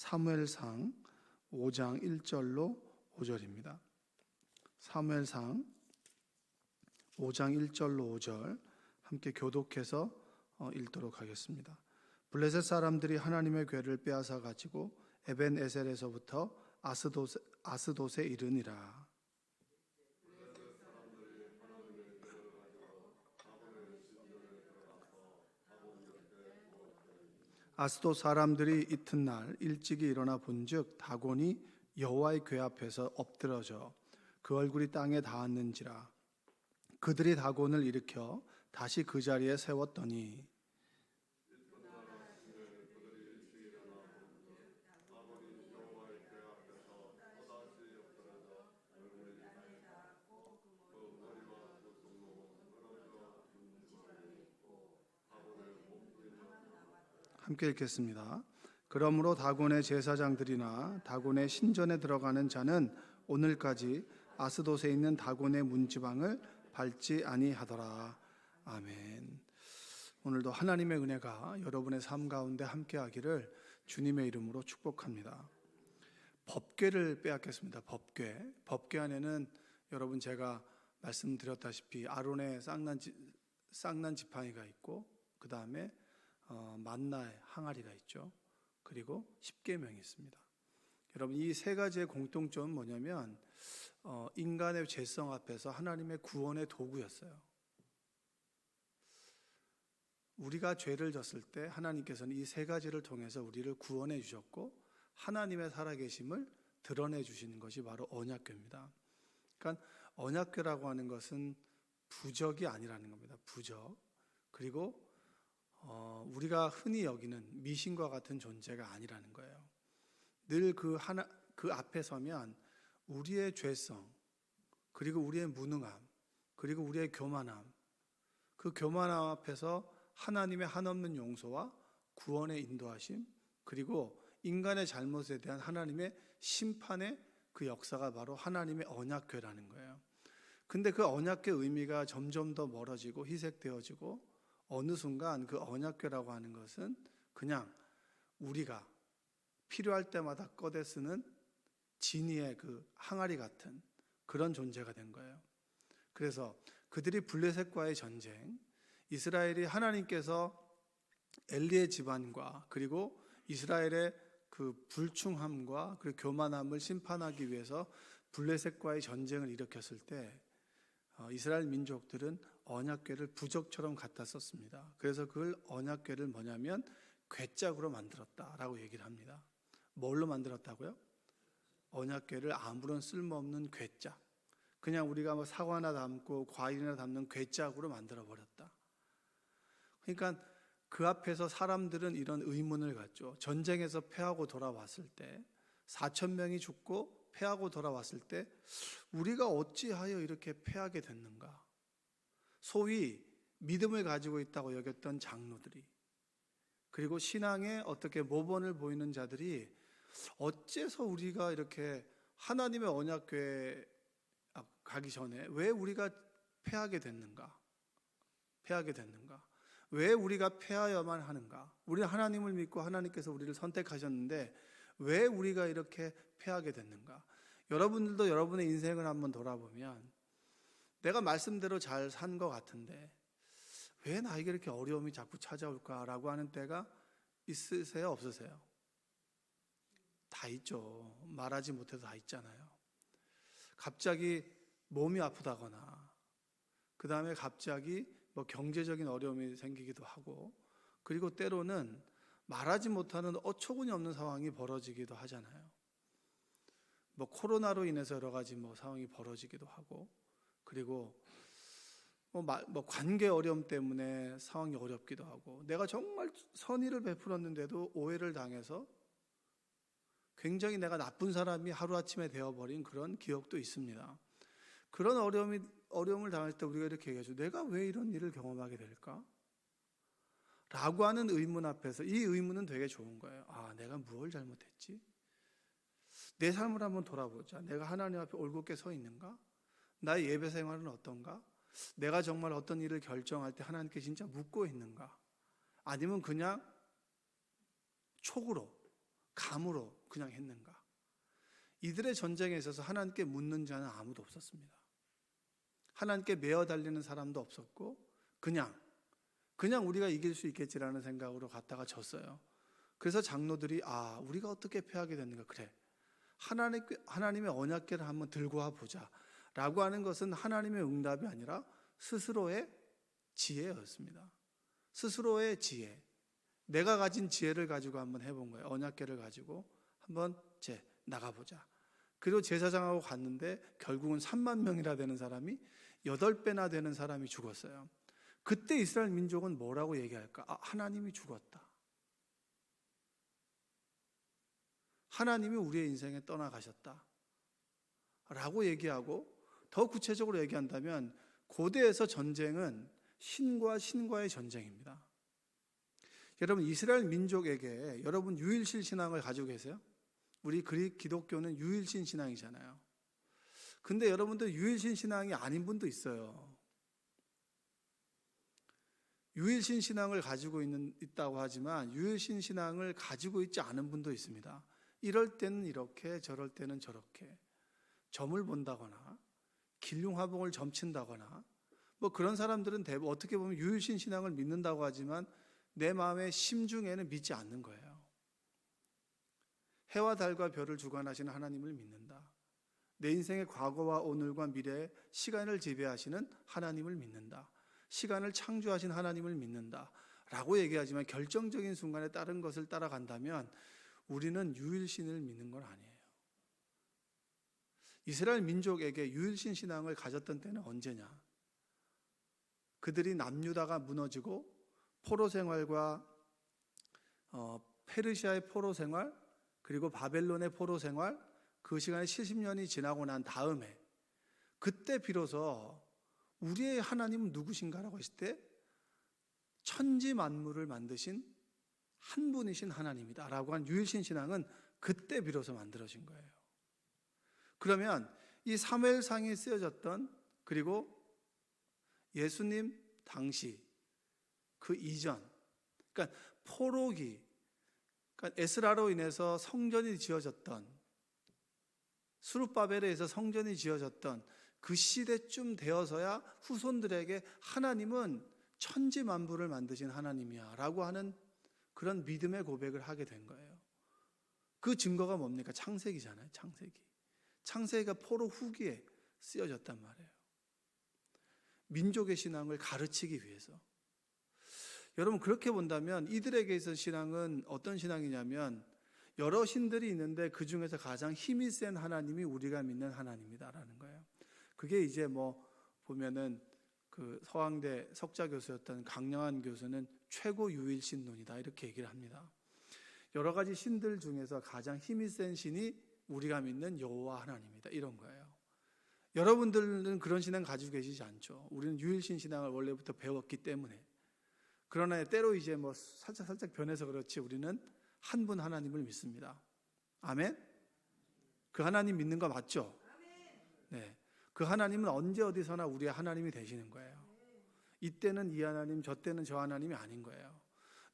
사무엘상 5장 1절로 5절입니다. 사무엘상 5장 1절로 5절 함께 교독해서 어, 읽도록 하겠습니다. 블레셋 사람들이 하나님의 괴를 빼앗아 가지고 에벤 에셀에서부터 아스도세, 아스돗에 이르니라. 아스도 사람들이 이튿날 일찍이 일어나 본즉 다곤이 여호와의 궤 앞에서 엎드러져 그 얼굴이 땅에 닿았는지라. 그들이 다곤을 일으켜 다시 그 자리에 세웠더니 함께 읽겠습니다. 그러므로 다곤의 제사장들이나 다곤의 신전에 들어가는 자는 오늘까지 아스돗에 있는 다곤의 문지방을 밟지 아니하더라. 아멘. 오늘도 하나님의 은혜가 여러분의 삶 가운데 함께하기를 주님의 이름으로 축복합니다. 법궤를 빼앗겼습니다. 법궤. 법궤 안에는 여러분 제가 말씀드렸다시피 아론의 쌍난 지, 쌍난 지팡이가 있고 그 다음에 어, 만나의 항아리가 있죠. 그리고 십계명이 있습니다. 여러분 이 세 가지의 공통점은 뭐냐면 어, 인간의 죄성 앞에서 하나님의 구원의 도구였어요. 우리가 죄를 졌을 때 하나님께서는 이 세 가지를 통해서 우리를 구원해 주셨고 하나님의 살아계심을 드러내 주시는 것이 바로 언약궤입니다. 그러니까 언약궤라고 하는 것은 부적이 아니라는 겁니다. 부적. 그리고 어, 우리가 흔히 여기는 미신과 같은 존재가 아니라는 거예요. 늘 그 하나 그 앞에 서면 우리의 죄성 그리고 우리의 무능함 그리고 우리의 교만함 그 교만함 앞에서 하나님의 한없는 용서와 구원의 인도하심 그리고 인간의 잘못에 대한 하나님의 심판의 그 역사가 바로 하나님의 언약궤라는 거예요. 근데 그 언약궤 의미가 점점 더 멀어지고 희색되어지고 어느 순간 그 언약궤라고 하는 것은 그냥 우리가 필요할 때마다 꺼내 쓰는 진이의 그 항아리 같은 그런 존재가 된 거예요. 그래서 그들이 블레셋과의 전쟁, 이스라엘이 하나님께서 엘리의 집안과 그리고 이스라엘의 그 불충함과 그리고 교만함을 심판하기 위해서 블레셋과의 전쟁을 일으켰을 때 어, 이스라엘 민족들은 언약궤를 부적처럼 갖다 썼습니다. 그래서 그걸 언약궤를 뭐냐면 괴짝으로 만들었다라고 얘기를 합니다. 뭘로 만들었다고요? 언약궤를 아무런 쓸모없는 괴짝. 그냥 우리가 뭐 사과나 담고 과일이나 담는 괴짝으로 만들어 버렸다. 그러니까 그 앞에서 사람들은 이런 의문을 갖죠. 전쟁에서 패하고 돌아왔을 때 4천 명이 죽고 패하고 돌아왔을 때 우리가 어찌하여 이렇게 패하게 됐는가? 소위 믿음을 가지고 있다고 여겼던 장로들이 그리고 신앙에 어떻게 모범을 보이는 자들이 어째서 우리가 이렇게 하나님의 언약궤 가기 전에 왜 우리가 패하게 됐는가? 패하게 됐는가? 왜 우리가 패하여만 하는가? 우리 하나님을 믿고 하나님께서 우리를 선택하셨는데 왜 우리가 이렇게 패하게 됐는가? 여러분들도 여러분의 인생을 한번 돌아보면 내가 말씀대로 잘 산 것 같은데 왜 나에게 이렇게 어려움이 자꾸 찾아올까라고 하는 때가 있으세요? 없으세요? 다 있죠. 말하지 못해도 다 있잖아요. 갑자기 몸이 아프다거나, 그 다음에 갑자기 뭐 경제적인 어려움이 생기기도 하고, 그리고 때로는 말하지 못하는 어처구니 없는 상황이 벌어지기도 하잖아요. 뭐 코로나로 인해서 여러 가지 뭐 상황이 벌어지기도 하고, 그리고 뭐, 뭐 관계 어려움 때문에 상황이 어렵기도 하고, 내가 정말 선의를 베풀었는데도 오해를 당해서 굉장히 내가 나쁜 사람이 하루아침에 되어버린 그런 기억도 있습니다. 그런 어려움이, 어려움을 당할 때 우리가 이렇게 얘기하죠. 내가 왜 이런 일을 경험하게 될까? 라고 하는 의문 앞에서 이 의문은 되게 좋은 거예요. 아, 내가 무엇을 잘못했지? 내 삶을 한번 돌아보자. 내가 하나님 앞에 올곧게 서 있는가? 나의 예배 생활은 어떤가? 내가 정말 어떤 일을 결정할 때 하나님께 진짜 묻고 있는가? 아니면 그냥 촉으로 감으로 그냥 했는가? 이들의 전쟁에 있어서 하나님께 묻는 자는 아무도 없었습니다. 하나님께 매어 달리는 사람도 없었고 그냥 그냥 우리가 이길 수 있겠지라는 생각으로 갔다가 졌어요. 그래서 장로들이 아 우리가 어떻게 패하게 됐는가 그래 하나님 하나님의 언약궤를 한번 들고 와 보자 라고 하는 것은 하나님의 응답이 아니라 스스로의 지혜였습니다. 스스로의 지혜. 내가 가진 지혜를 가지고 한번 해본 거예요. 언약궤를 가지고 한번 제 나가보자. 그리고 제사장하고 갔는데 결국은 3만 명이나 되는 사람이 8배나 되는 사람이 죽었어요. 그때 이스라엘 민족은 뭐라고 얘기할까? 아, 하나님이 죽었다. 하나님이 우리의 인생에 떠나가셨다. 라고 얘기하고 더 구체적으로 얘기한다면 고대에서 전쟁은 신과 신과의 전쟁입니다. 여러분 이스라엘 민족에게 여러분 유일신 신앙을 가지고 계세요? 우리 그리 기독교는 유일신 신앙이잖아요. 근데 여러분들 유일신 신앙이 아닌 분도 있어요. 유일신 신앙을 가지고 있는 있다고 하지만 유일신 신앙을 가지고 있지 않은 분도 있습니다. 이럴 때는 이렇게 저럴 때는 저렇게 점을 본다거나 길흉화봉을 점친다거나 뭐 그런 사람들은 대부분 어떻게 보면 유일신 신앙을 믿는다고 하지만 내 마음의 심중에는 믿지 않는 거예요. 해와 달과 별을 주관하시는 하나님을 믿는다. 내 인생의 과거와 오늘과 미래의 시간을 지배하시는 하나님을 믿는다. 시간을 창조하신 하나님을 믿는다. 라고 얘기하지만 결정적인 순간에 다른 것을 따라간다면 우리는 유일신을 믿는 건 아니에요. 이스라엘 민족에게 유일신 신앙을 가졌던 때는 언제냐? 그들이 남유다가 무너지고 포로 생활과 어, 페르시아의 포로 생활 그리고 바벨론의 포로 생활 그 시간에 70년이 지나고 난 다음에 그때 비로소 우리의 하나님은 누구신가라고 했을 때 천지 만물을 만드신 한 분이신 하나님이다라고 한 유일신 신앙은 그때 비로소 만들어진 거예요. 그러면 이 사무엘상에 쓰여졌던 그리고 예수님 당시 그 이전 그러니까 포로기 그러니까 에스라로 인해서 성전이 지어졌던 수르바벨에 의해서 성전이 지어졌던 그 시대쯤 되어서야 후손들에게 하나님은 천지 만물을 만드신 하나님이야 라고 하는 그런 믿음의 고백을 하게 된 거예요. 그 증거가 뭡니까? 창세기잖아요. 창세기. 창세기가 포로 후기에 쓰여졌단 말이에요. 민족의 신앙을 가르치기 위해서. 여러분 그렇게 본다면 이들에게 있어 신앙은 어떤 신앙이냐면 여러 신들이 있는데 그 중에서 가장 힘이 센 하나님이 우리가 믿는 하나님이다라는 거예요. 그게 이제 뭐 보면은 그 서강대 석자 교수였던 강영한 교수는 최고 유일신론이다 이렇게 얘기를 합니다. 여러 가지 신들 중에서 가장 힘이 센 신이 우리가 믿는 여호와 하나님이다 이런 거예요. 여러분들은 그런 신앙 가지고 계시지 않죠. 우리는 유일신 신앙을 원래부터 배웠기 때문에. 그러나 때로 이제 뭐 살짝 살짝 변해서 그렇지 우리는 한 분 하나님을 믿습니다. 아멘. 그 하나님 믿는 거 맞죠? 네. 그 하나님은 언제 어디서나 우리의 하나님이 되시는 거예요. 이때는 이 하나님, 저 때는 저 하나님이 아닌 거예요.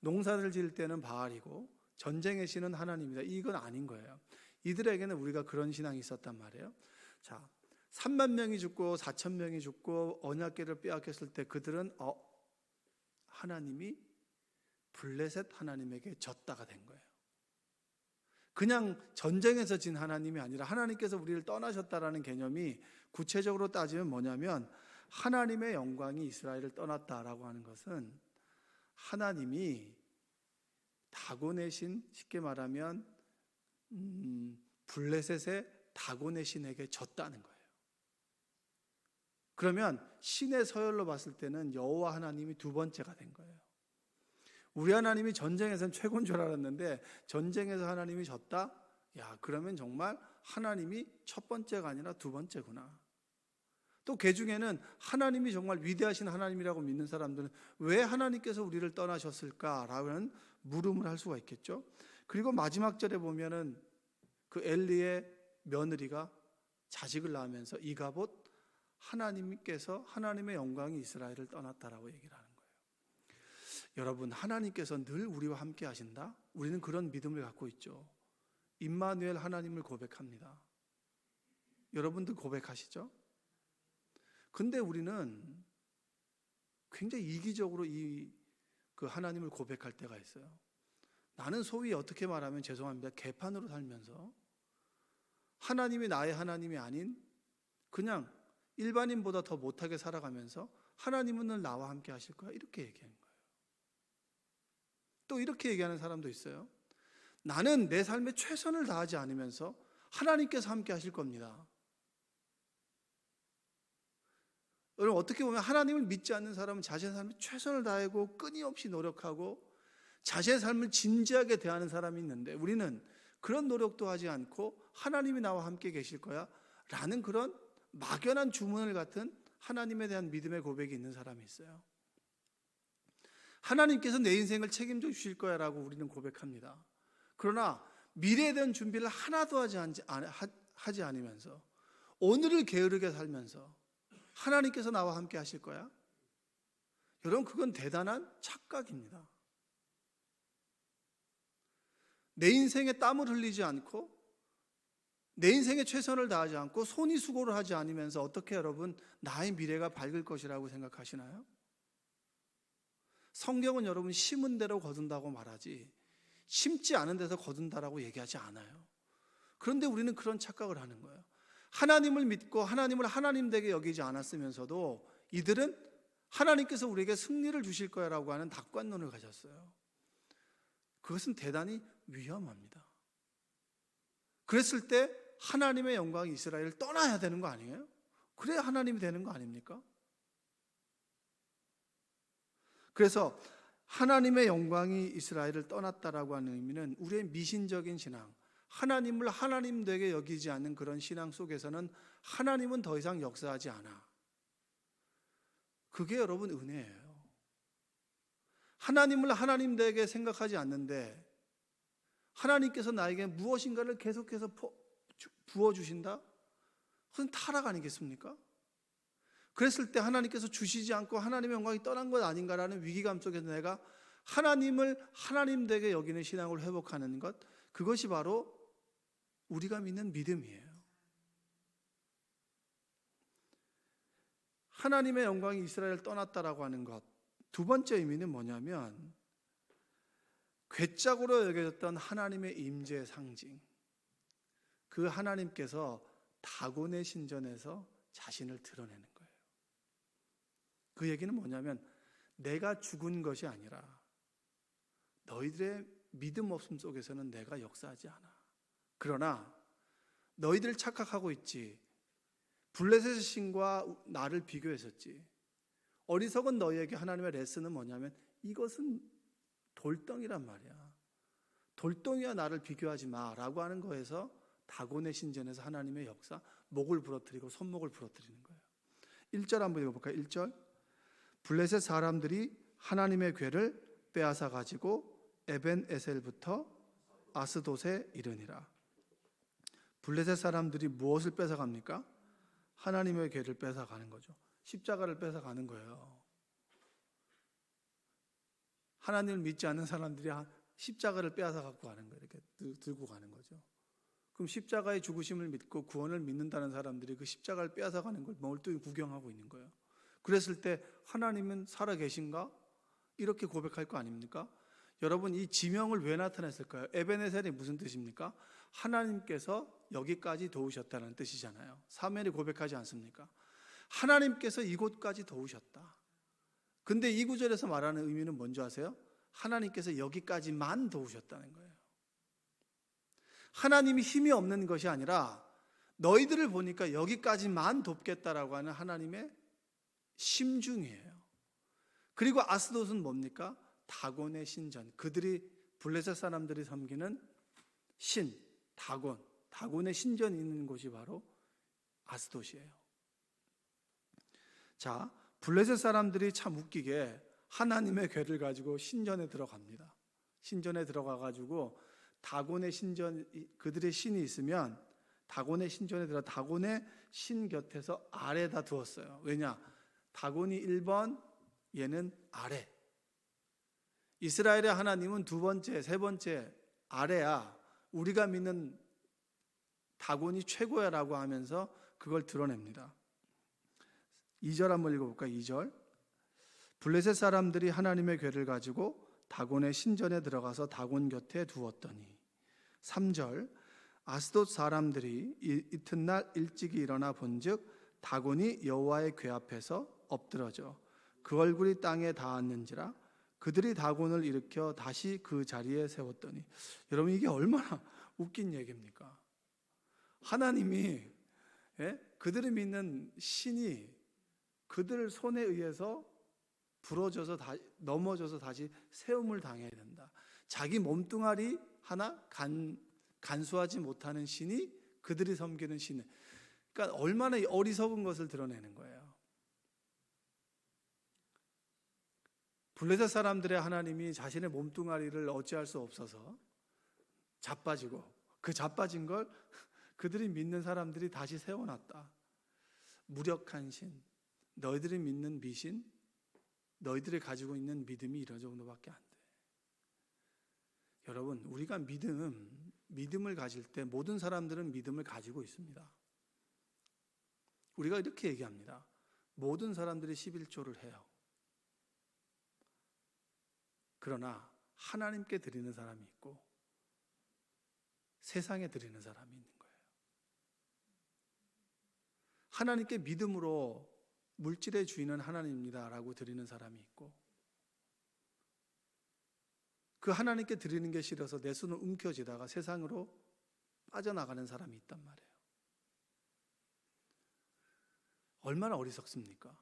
농사를 지을 때는 바알이고 전쟁의 신은 하나님이다. 이건 아닌 거예요. 이들에게는 우리가 그런 신앙이 있었단 말이에요. 자, 3만 명이 죽고 4천 명이 죽고 언약궤를 빼앗겼을 때 그들은 어 하나님이 블레셋 하나님에게 졌다가 된 거예요. 그냥 전쟁에서 진 하나님이 아니라 하나님께서 우리를 떠나셨다라는 개념이 구체적으로 따지면 뭐냐면 하나님의 영광이 이스라엘을 떠났다라고 하는 것은 하나님이 다고내신 쉽게 말하면 음, 블레셋의 다고내신에게 졌다는 거예요. 그러면 신의 서열로 봤을 때는 여호와 하나님이 두 번째가 된 거예요. 우리 하나님이 전쟁에서는 최고인 줄 알았는데 전쟁에서 하나님이 졌다? 야, 그러면 정말 하나님이 첫 번째가 아니라 두 번째구나. 또그 중에는 하나님이 정말 위대하신 하나님이라고 믿는 사람들은 왜 하나님께서 우리를 떠나셨을까라는 물음을 할 수가 있겠죠. 그리고 마지막 절에 보면은 그 엘리의 며느리가 자식을 낳으면서 이가봇 하나님께서 하나님의 영광이 이스라엘을 떠났다라고 얘기를 하는 거예요. 여러분 하나님께서 늘 우리와 함께 하신다. 우리는 그런 믿음을 갖고 있죠. 임마누엘 하나님을 고백합니다. 여러분들 고백하시죠? 근데 우리는 굉장히 이기적으로 이 그 하나님을 고백할 때가 있어요. 나는 소위 어떻게 말하면 죄송합니다. 개판으로 살면서 하나님이 나의 하나님이 아닌 그냥 일반인보다 더 못하게 살아가면서 하나님은 늘 나와 함께 하실 거야. 이렇게 얘기하는 거예요. 또 이렇게 얘기하는 사람도 있어요. 나는 내 삶에 최선을 다하지 않으면서 하나님께서 함께 하실 겁니다. 여러분 어떻게 보면 하나님을 믿지 않는 사람은 자신의 삶에 최선을 다하고 끊임없이 노력하고 자신의 삶을 진지하게 대하는 사람이 있는데 우리는 그런 노력도 하지 않고 하나님이 나와 함께 계실 거야 라는 그런 막연한 주문을 같은 하나님에 대한 믿음의 고백이 있는 사람이 있어요. 하나님께서 내 인생을 책임져 주실 거야 라고 우리는 고백합니다. 그러나 미래에 대한 준비를 하나도 하지, 않, 하지 않으면서 오늘을 게으르게 살면서 하나님께서 나와 함께 하실 거야? 여러분, 그건 대단한 착각입니다. 내 인생에 땀을 흘리지 않고 내 인생에 최선을 다하지 않고 손이 수고를 하지 않으면서 어떻게 여러분 나의 미래가 밝을 것이라고 생각하시나요? 성경은 여러분 심은 대로 거둔다고 말하지 심지 않은 데서 거둔다라고 얘기하지 않아요. 그런데 우리는 그런 착각을 하는 거예요. 하나님을 믿고 하나님을 하나님 되게 여기지 않았으면서도 이들은 하나님께서 우리에게 승리를 주실 거야라고 하는 낙관론을 가졌어요. 그것은 대단히 위험합니다. 그랬을 때 하나님의 영광이 이스라엘을 떠나야 되는 거 아니에요? 그래야 하나님이 되는 거 아닙니까? 그래서 하나님의 영광이 이스라엘을 떠났다라고 하는 의미는 우리의 미신적인 신앙, 하나님을 하나님 되게 여기지 않는 그런 신앙 속에서는 하나님은 더 이상 역사하지 않아. 그게 여러분 은혜예요. 하나님을 하나님 되게 생각하지 않는데 하나님께서 나에게 무엇인가를 계속해서 부어 주신다? 그건 타락 아니겠습니까? 그랬을 때 하나님께서 주시지 않고 하나님의 영광이 떠난 것 아닌가라는 위기감 속에서 내가 하나님을 하나님 되게 여기는 신앙을 회복하는 것 그것이 바로 우리가 믿는 믿음이에요. 하나님의 영광이 이스라엘을 떠났다라고 하는 것. 두 번째 의미는 뭐냐면 괴짝으로 여겨졌던 하나님의 임재의 상징. 그 하나님께서 다곤의 신전에서 자신을 드러내는 거예요. 그 얘기는 뭐냐면 내가 죽은 것이 아니라 너희들의 믿음 없음 속에서는 내가 역사하지 않아. 그러나 너희들 착각하고 있지. 블레셋의 신과 나를 비교했었지. 어리석은 너희에게 하나님의 레슨은 뭐냐면 이것은 돌덩이란 말이야. 돌덩이와 나를 비교하지 마라고 하는 거에서 다곤의 신전에서 하나님의 역사 목을 부러뜨리고 손목을 부러뜨리는 거예요. 1절 한번 읽어볼까요? 1절 블레셋 사람들이 하나님의 괴를 빼앗아 가지고 에벤 에셀부터 아스돗에 이르니라. 블레셋 사람들이 무엇을 뺏어 갑니까? 하나님의 괴를 뺏어 가는 거죠. 십자가를 뺏어 가는 거예요. 하나님을 믿지 않는 사람들이 십자가를 빼앗아 갖고 가는 거예요. 이렇게 들고 가는 거죠. 그럼 십자가의 죽으심을 믿고 구원을 믿는다는 사람들이 그 십자가를 빼앗아 가는 걸 멀뚱히 구경하고 있는 거예요. 그랬을 때 하나님은 살아 계신가? 이렇게 고백할 거 아닙니까? 여러분 이 지명을 왜 나타냈을까요? 에베네셀이 무슨 뜻입니까? 하나님께서 여기까지 도우셨다는 뜻이잖아요. 사면이 고백하지 않습니까? 하나님께서 이곳까지 도우셨다. 근데 이 구절에서 말하는 의미는 뭔지 아세요? 하나님께서 여기까지만 도우셨다는 거예요. 하나님이 힘이 없는 것이 아니라 너희들을 보니까 여기까지만 돕겠다라고 하는 하나님의 심중이에요. 그리고 아스돗은 뭡니까? 다곤의 신전. 그들이 블레셋 사람들이 섬기는 신, 다곤. 다곤의 신전이 있는 곳이 바로 아스돗이에요. 자, 블레셋 사람들이 참 웃기게 하나님의 괴를 가지고 신전에 들어갑니다. 신전에 들어가 가지고 다곤의 신전 그들의 신이 있으면 다곤의 신전에 들어 다곤의 신 곁에서 아래다 두었어요. 왜냐? 다곤이 1번, 얘는 아래. 이스라엘의 하나님은 두 번째, 세 번째 아래야. 우리가 믿는 다곤이 최고야라고 하면서 그걸 드러냅니다. 2절 한번 읽어볼까요? 2절. 블레셋 사람들이 하나님의 괴를 가지고 다곤의 신전에 들어가서 다곤 곁에 두었더니 3절. 아스돗 사람들이 이- 이 튿날 일찍이 일어나 본즉 다곤이 여호와의 궤 앞에서 엎드러져 그 얼굴이 땅에 닿았는지라 그들이 다곤을 일으켜 다시 그 자리에 세웠더니 여러분 이게 얼마나 웃긴 얘기입니까? 하나님이 예? 그들이 믿는 신이 그들 손에 의해서 부러져서 다, 넘어져서 다시 세움을 당해야 된다. 자기 몸뚱아리 하나 간, 간수하지 못하는 신이 그들이 섬기는 신. 그러니까 얼마나 어리석은 것을 드러내는 거예요. 블레셋 사람들의 하나님이 자신의 몸뚱아리를 어찌할 수 없어서 자빠지고 그 자빠진 걸 그들이 믿는 사람들이 다시 세워놨다. 무력한 신, 너희들이 믿는 미신, 너희들이 가지고 있는 믿음이 이런 정도밖에 안 돼. 여러분, 우리가 믿음, 믿음을 가질 때 모든 사람들은 믿음을 가지고 있습니다. 우리가 이렇게 얘기합니다. 모든 사람들이 11조를 해요. 그러나 하나님께 드리는 사람이 있고 세상에 드리는 사람이 있는 거예요. 하나님께 믿음으로 물질의 주인은 하나님입니다라고 드리는 사람이 있고 그 하나님께 드리는 게 싫어서 내 손을 움켜쥐다가 세상으로 빠져나가는 사람이 있단 말이에요. 얼마나 어리석습니까?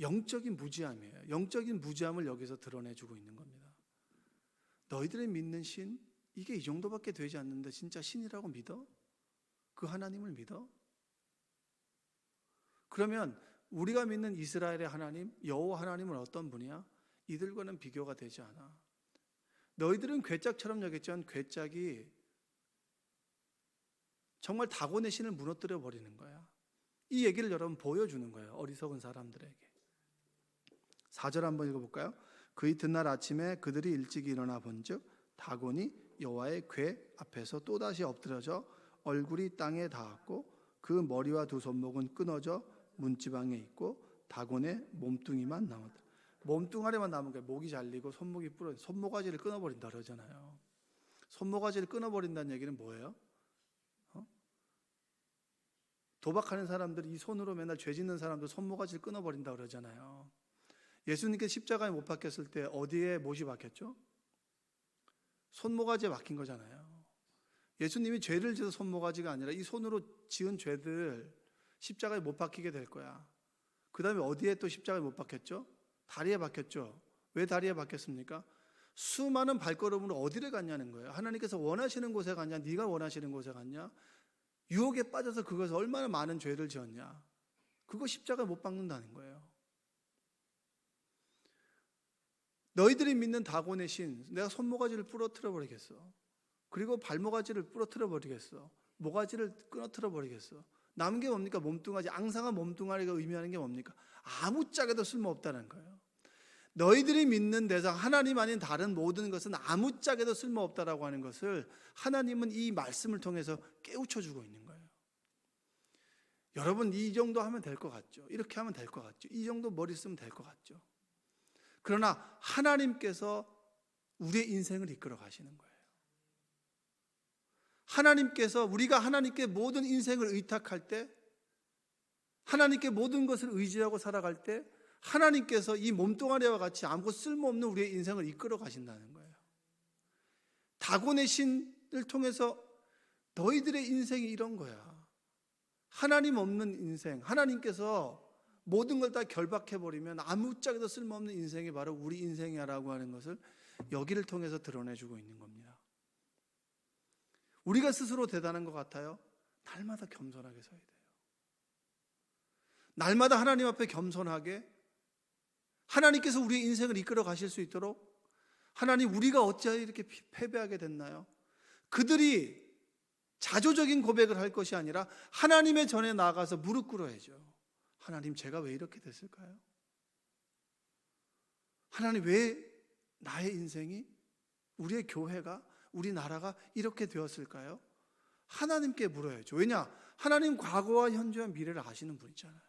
영적인 무지함이에요. 영적인 무지함을 여기서 드러내주고 있는 겁니다. 너희들이 믿는 신, 이게 이 정도밖에 되지 않는데 진짜 신이라고 믿어? 그 하나님을 믿어? 그러면 우리가 믿는 이스라엘의 하나님, 여호와 하나님은 어떤 분이야? 이들과는 비교가 되지 않아. 너희들은 괴짝처럼 여겼지만 괴짝이 정말 다곤의 신을 무너뜨려 버리는 거야. 이 얘기를 여러분 보여주는 거예요. 어리석은 사람들에게. 4절 한번 읽어볼까요? 그 이튿날 아침에 그들이 일찍 일어나 본즉 다곤이 여호와의 궤 앞에서 또다시 엎드려져 얼굴이 땅에 닿았고 그 머리와 두 손목은 끊어져 문지방에 있고 다곤의 몸뚱이만 남았다. 몸뚱아리만 남은 거예요. 목이 잘리고 손목이 부러 손모가지를 끊어버린다 그러잖아요. 손모가지를 끊어버린다는 얘기는 뭐예요? 어? 도박하는 사람들이 이 손으로 맨날 죄 짓는 사람들 손모가지를 끊어버린다 그러잖아요. 예수님께 십자가에 못 박혔을 때 어디에 못이 박혔죠? 손모가지에 박힌 거잖아요. 예수님이 죄를 지어서 손모가지가 아니라 이 손으로 지은 죄들 십자가에 못 박히게 될 거야. 그 다음에 어디에 또 십자가에 못 박혔죠? 다리에 박혔죠. 왜 다리에 박혔습니까? 수많은 발걸음으로 어디를 갔냐는 거예요. 하나님께서 원하시는 곳에 갔냐? 네가 원하시는 곳에 갔냐? 유혹에 빠져서 그것을 얼마나 많은 죄를 지었냐? 그거 십자가에 못 박는다는 거예요. 너희들이 믿는 다곤의 신, 내가 손모가지를 부러뜨려 버리겠어. 그리고 발모가지를 부러뜨려 버리겠어. 모가지를 끊어뜨려 버리겠어. 남은 게 뭡니까? 몸뚱아리, 앙상한 몸뚱아리가 의미하는 게 뭡니까? 아무짝에도 쓸모없다는 거예요. 너희들이 믿는 대상 하나님 아닌 다른 모든 것은 아무짝에도 쓸모없다라고 하는 것을 하나님은 이 말씀을 통해서 깨우쳐 주고 있는 거예요. 여러분 이 정도 하면 될 것 같죠? 이렇게 하면 될 것 같죠? 이 정도 머리 쓰면 될 것 같죠? 그러나 하나님께서 우리의 인생을 이끌어 가시는 거예요. 하나님께서 우리가 하나님께 모든 인생을 의탁할 때 하나님께 모든 것을 의지하고 살아갈 때 하나님께서 이 몸뚱아리와 같이 아무것도 쓸모없는 우리의 인생을 이끌어 가신다는 거예요. 다곤의 신을 통해서 너희들의 인생이 이런 거야. 하나님 없는 인생, 하나님께서 모든 걸 다 결박해 버리면 아무짝에도 쓸모없는 인생이 바로 우리 인생이야라고 하는 것을 여기를 통해서 드러내 주고 있는 겁니다. 우리가 스스로 대단한 것 같아요. 날마다 겸손하게 서야 돼요. 날마다 하나님 앞에 겸손하게 하나님께서 우리의 인생을 이끌어 가실 수 있도록 하나님 우리가 어찌하여 이렇게 패배하게 됐나요? 그들이 자조적인 고백을 할 것이 아니라 하나님의 전에 나가서 무릎 꿇어야죠. 하나님 제가 왜 이렇게 됐을까요? 하나님 왜 나의 인생이 우리의 교회가 우리나라가 이렇게 되었을까요? 하나님께 물어야죠. 왜냐? 하나님 과거와 현재와 미래를 아시는 분이잖아요.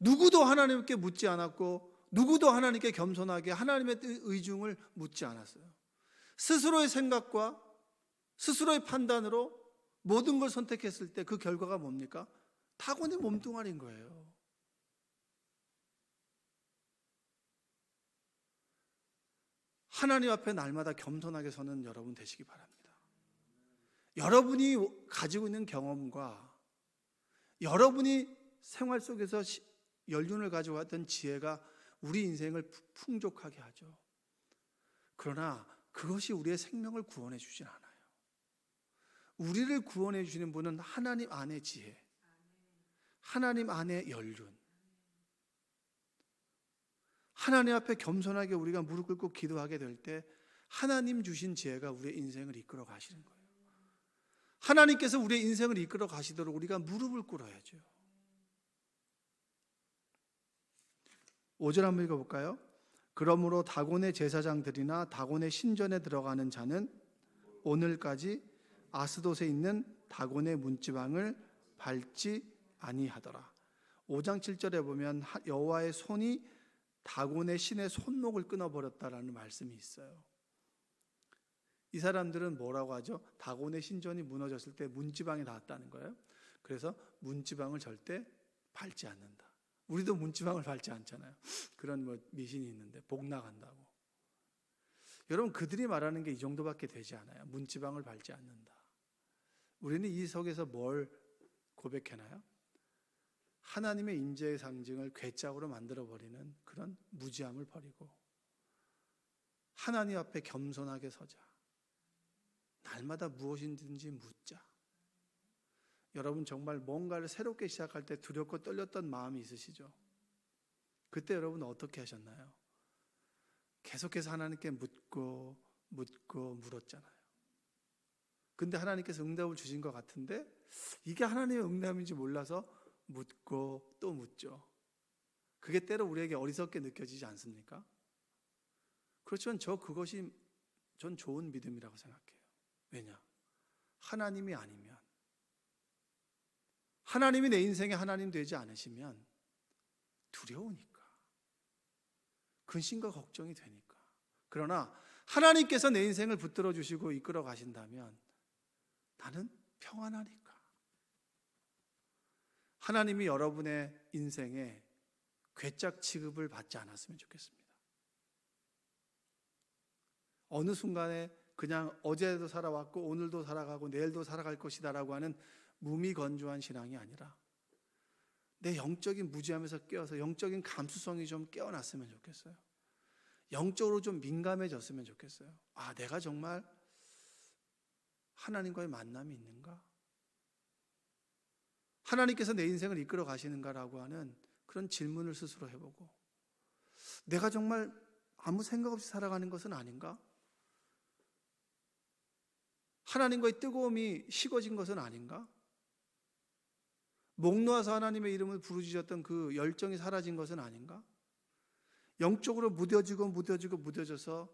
누구도 하나님께 묻지 않았고 누구도 하나님께 겸손하게 하나님의 의중을 묻지 않았어요. 스스로의 생각과 스스로의 판단으로 모든 걸 선택했을 때 그 결과가 뭡니까? 타고난 몸뚱아리인 거예요. 하나님 앞에 날마다 겸손하게 서는 여러분 되시기 바랍니다. 여러분이 가지고 있는 경험과 여러분이 생활 속에서 연륜을 가지고 왔던 지혜가 우리 인생을 풍족하게 하죠. 그러나 그것이 우리의 생명을 구원해 주진 않아요. 우리를 구원해 주시는 분은 하나님 안의 지혜, 하나님 안의 연륜, 하나님 앞에 겸손하게 우리가 무릎 꿇고 기도하게 될 때 하나님 주신 지혜가 우리의 인생을 이끌어 가시는 거예요. 하나님께서 우리의 인생을 이끌어 가시도록 우리가 무릎을 꿇어야죠. 5절 한번 읽어볼까요? 그러므로 다곤의 제사장들이나 다곤의 신전에 들어가는 자는 오늘까지 아스돗에 있는 다곤의 문지방을 밟지 아니하더라. 5장 7절에 보면 여호와의 손이 다곤의 신의 손목을 끊어버렸다라는 말씀이 있어요. 이 사람들은 뭐라고 하죠? 다곤의 신전이 무너졌을 때 문지방이 나왔다는 거예요. 그래서 문지방을 절대 밟지 않는다. 우리도 문지방을 밟지 않잖아요. 그런 뭐 미신이 있는데 복 나간다고. 여러분 그들이 말하는 게 이 정도밖에 되지 않아요. 문지방을 밟지 않는다. 우리는 이 속에서 뭘 고백해나요? 하나님의 임재의 상징을 괴짝으로 만들어 버리는 그런 무지함을 버리고 하나님 앞에 겸손하게 서자. 날마다 무엇인지 묻자. 여러분 정말 뭔가를 새롭게 시작할 때 두렵고 떨렸던 마음이 있으시죠? 그때 여러분 어떻게 하셨나요? 계속해서 하나님께 묻고 묻고 물었잖아요. 근데 하나님께서 응답을 주신 것 같은데 이게 하나님의 응답인지 몰라서 묻고 또 묻죠. 그게 때로 우리에게 어리석게 느껴지지 않습니까? 그렇지만 저 그것이 전 좋은 믿음이라고 생각해요. 왜냐? 하나님이 아니면 하나님이 내 인생의 하나님 되지 않으시면 두려우니까. 근심과 걱정이 되니까. 그러나 하나님께서 내 인생을 붙들어 주시고 이끌어 가신다면 나는 평안하니까. 하나님이 여러분의 인생에 괴짝 취급을 받지 않았으면 좋겠습니다. 어느 순간에 그냥 어제도 살아왔고 오늘도 살아가고 내일도 살아갈 것이다라고 하는 무미건조한 신앙이 아니라 내 영적인 무지함에서 깨어서 영적인 감수성이 좀 깨어났으면 좋겠어요. 영적으로 좀 민감해졌으면 좋겠어요. 아, 내가 정말 하나님과의 만남이 있는가? 하나님께서 내 인생을 이끌어 가시는가라고 하는 그런 질문을 스스로 해보고 내가 정말 아무 생각 없이 살아가는 것은 아닌가? 하나님과의 뜨거움이 식어진 것은 아닌가? 목 놓아서 하나님의 이름을 부르짖었던 그 열정이 사라진 것은 아닌가? 영적으로 무뎌지고 무뎌지고 무뎌져서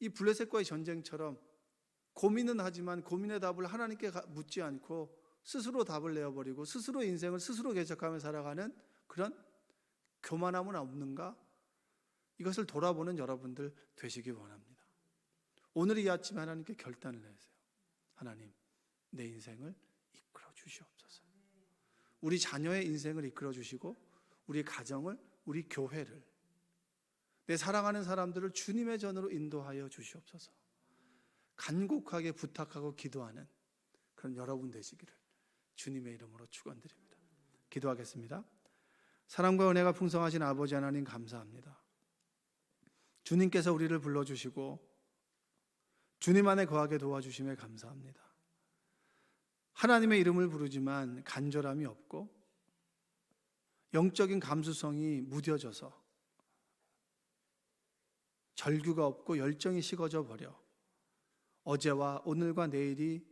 이 블레셋과의 전쟁처럼 고민은 하지만 고민의 답을 하나님께 묻지 않고 스스로 답을 내어버리고 스스로 인생을 스스로 개척하며 살아가는 그런 교만함은 없는가? 이것을 돌아보는 여러분들 되시기 원합니다. 오늘 이 아침에 하나님께 결단을 내세요. 하나님, 내 인생을 이끌어 주시옵소서. 우리 자녀의 인생을 이끌어 주시고 우리 가정을 우리 교회를 내 사랑하는 사람들을 주님의 전으로 인도하여 주시옵소서. 간곡하게 부탁하고 기도하는 그런 여러분 되시기를 주님의 이름으로 축원드립니다. 기도하겠습니다. 사랑과 은혜가 풍성하신 아버지 하나님 감사합니다. 주님께서 우리를 불러 주시고 주님 안에 거하게 도와주심에 감사합니다. 하나님의 이름을 부르지만 간절함이 없고 영적인 감수성이 무뎌져서 절규가 없고 열정이 식어져 버려 어제와 오늘과 내일이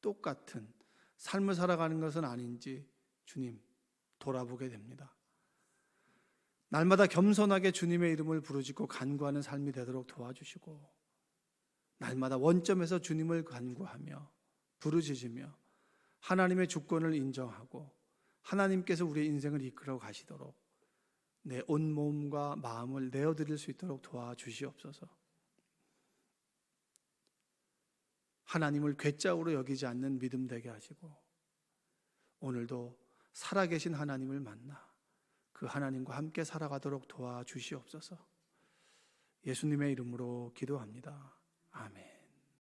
똑같은 삶을 살아가는 것은 아닌지 주님 돌아보게 됩니다. 날마다 겸손하게 주님의 이름을 부르짖고 간구하는 삶이 되도록 도와주시고 날마다 원점에서 주님을 간구하며 부르짖으며 하나님의 주권을 인정하고 하나님께서 우리의 인생을 이끌어 가시도록 내 온 몸과 마음을 내어 드릴 수 있도록 도와주시옵소서. 하나님을 괴짜으로 여기지 않는 믿음 되게 하시고 오늘도 살아계신 하나님을 만나 그 하나님과 함께 살아가도록 도와주시옵소서. 예수님의 이름으로 기도합니다. 아멘.